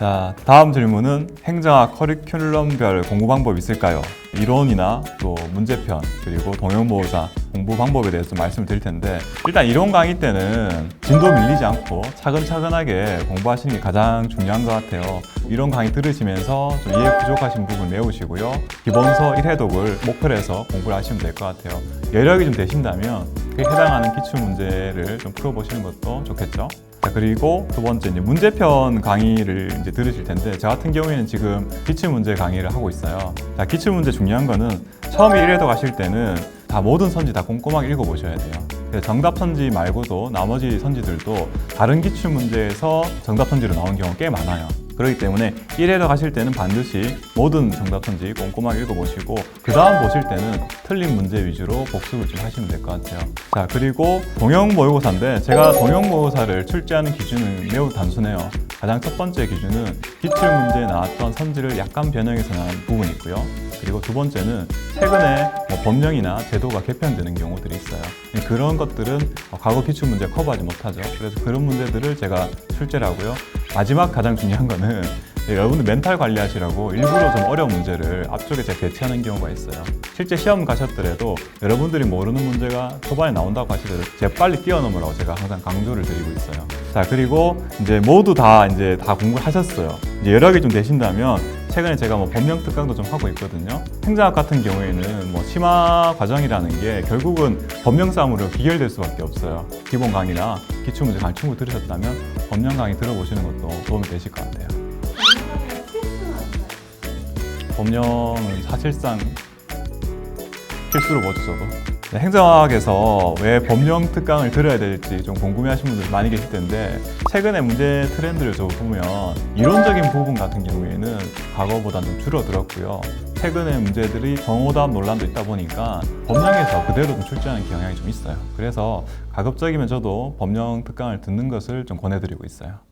자, 다음 질문은 행정학 커리큘럼별 공부 방법 있을까요? 이론이나 또 문제편 그리고 동영모의사 공부 방법에 대해서 좀 말씀을 드릴 텐데 일단 이론 강의 때는 진도 밀리지 않고 차근차근하게 공부하시는 게 가장 중요한 것 같아요. 이론 강의 들으시면서 좀 이해 부족하신 부분 메우시고요. 기본서 1회독을 목표로 해서 공부를 하시면 될 것 같아요. 여력이 좀 되신다면 해당하는 기출 문제를 좀 풀어보시는 것도 좋겠죠. 자, 그리고 두 번째 이제 문제편 강의를 이제 들으실 텐데 저 같은 경우에는 지금 기출 문제 강의를 하고 있어요. 자, 기출 문제 중요한 거는 처음에 1회도 가실 때는 다 모든 선지 다 꼼꼼하게 읽어보셔야 돼요. 정답 선지 말고도 나머지 선지들도 다른 기출 문제에서 정답 선지로 나온 경우가 꽤 많아요. 그렇기 때문에 1회로 가실 때는 반드시 모든 정답 선지 꼼꼼하게 읽어보시고 그 다음 보실 때는 틀린 문제 위주로 복습을 좀 하시면 될 것 같아요. 자 그리고 동형 모의고사인데 제가 동형 모의고사를 출제하는 기준은 매우 단순해요. 가장 첫 번째 기준은 기출 문제에 나왔던 선지를 약간 변형해서 나온 부분이 있고요. 그리고 두 번째는 최근에 뭐 법령이나 제도가 개편되는 경우들이 있어요. 그런 것들은 어, 과거 기출 문제 커버하지 못하죠. 그래서 그런 문제들을 제가 출제를 하고요. 마지막 가장 중요한 거는 여러분들 멘탈 관리하시라고 일부러 좀 어려운 문제를 앞쪽에 제가 배치하는 경우가 있어요. 실제 시험 가셨더라도 여러분들이 모르는 문제가 초반에 나온다고 하시더라도 제가 빨리 뛰어넘으라고 제가 항상 강조를 드리고 있어요. 자 그리고 이제 모두 다 이제 다 공부를 하셨어요. 이제 여력이 좀 되신다면 최근에 제가 뭐 법령 특강도 좀 하고 있거든요. 행정학 같은 경우에는 뭐 심화 과정이라는 게 결국은 법령 싸움으로 귀결될 수밖에 없어요. 기본 강의나 기출 문제 강의 충분히 들으셨다면 법령 강의 들어보시는 것도 도움이 되실 것 같아요. 법령은 사실상 필수로 보죠 저도. 네, 행정학에서 왜 법령 특강을 들어야 될지 좀 궁금해하시는 분들 많이 계실 텐데 최근에 문제 트렌드를 좀 보면 이론적인 부분 같은 경우에는 과거보다는 좀 줄어들었고요. 최근에 문제들이 정오답 논란도 있다 보니까 법령에서 그대로 좀 출제하는 경향이 좀 있어요. 그래서 가급적이면 저도 법령 특강을 듣는 것을 좀 권해드리고 있어요.